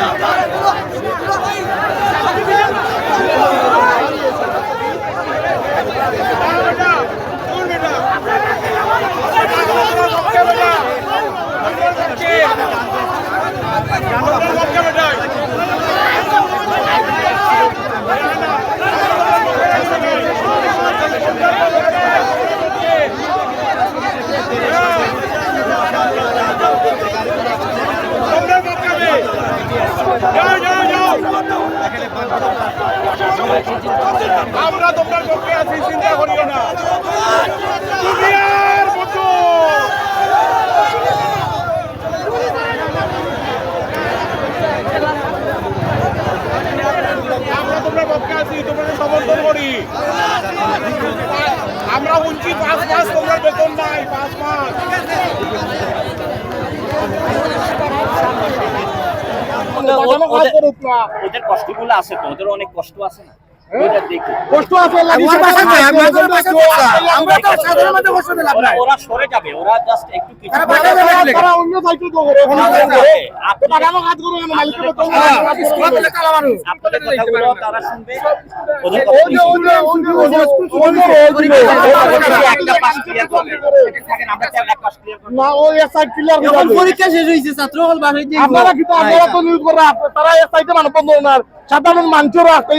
দাদা আমরা তোমার পক্ষে আছি, চিন্তা করিও না। আমরা তোমার পক্ষে আছি পাঁচ মাস বেতন নাই ওদের কষ্টগুলো আছে তো ওদের অনেক কষ্ট আছে না? কষ্ট আছে আমরা তো সাধারণ মানুষের কষ্ট পেলাম ওরা ওরা সরে যাবে ওরা জাস্ট একটু কিছু তারা। অন্য সাইকেল তো করে। হ্যাঁ, কালা মানুষ। আপনাদের কথাগুলো শুনবে ওদের। পরীক্ষা শেষ হয়েছে ছাত্র হল বাসায় দিয়ে আপনারা কিন্তু আপনারা তো নিউজ করে তারা সাইডে মানে বন্ধ না সাধারণ মানুষের রাস্তা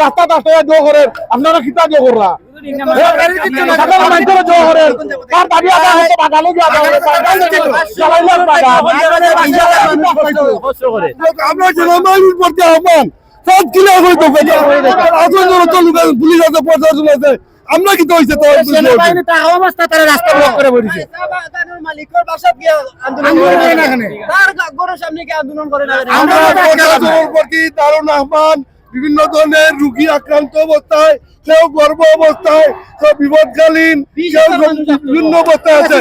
রাস্তা রাস্তা জো করেন। আপনারা কিতা জো কররা? সাধারণ মানুষের জো করেন। তার দাবি আদায় হচ্ছে বাগানো গিয়ে আদায় হবে চালাইলাম বাগান আমরা জনগণের প্রতি আহ্বান। সব কিনা হইতো পুলিশ আছে প্রশাসন আছে। আমরা কি তো হইছে তো সেনাবাহিনী টাকা অবস্থা তারা রাস্তা ব্লক করে বসেছে মালিকের বাসা গিয়ে আন্দোলন করে না এখানে। তার ঘরের সামনে গিয়ে আন্দোলন করে না আমরা প্রশাসনের প্রতি দারুণ আহ্বান বিভিন্ন ধরনের রুগী আক্রান্ত অবস্থায় কেউ গর্ব অবস্থায় কেউ বিপদকালীন কেউ বিভিন্ন অবস্থায় আছে।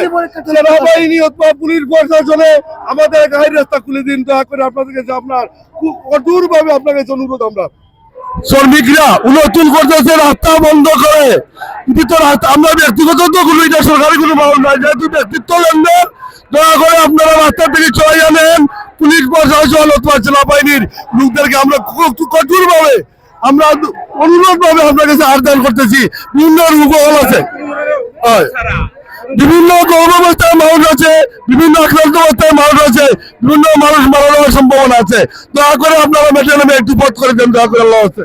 সেনাবাহিনী অথবা পুলিশ প্রশাসনে আমাদের গাড়ির রাস্তা খুলে দিন দয়া করে আপনাদের কাছে আপনার খুব কঠোর ভাবে আপনার কাছে অনুরোধ আমরা শ্রমিকরা উন্নতুন করতেছে, রাস্তা বন্ধ করে। আমরা ব্যক্তিগত তো কোনো এটা সরকারি কোনো নয়, যেহেতু ব্যক্তিত্ব লেনদেন, দয়া করে আপনারা রাস্তা থেকে চলে যাবেন। পুলিশ প্রশাসন অথবা সেনাবাহিনীর লোকদেরকে আমরা কঠোর ভাবে আমরা অনুরোধ ভাবে আপনার কাছে আবেদন করতেছি। বিভিন্ন রোগ আছে। বিভিন্ন গৌরবস্থায় মানুষ আছে, বিভিন্ন আক্রান্ত অবস্থায় মানুষ আছে, বিভিন্ন মানুষ মারা যাওয়ার সম্ভাবনা আছে। দয়া করে আপনারা মেটে নেমে একটু পথ করে দেন, দয়া করে আল্লাহ আছে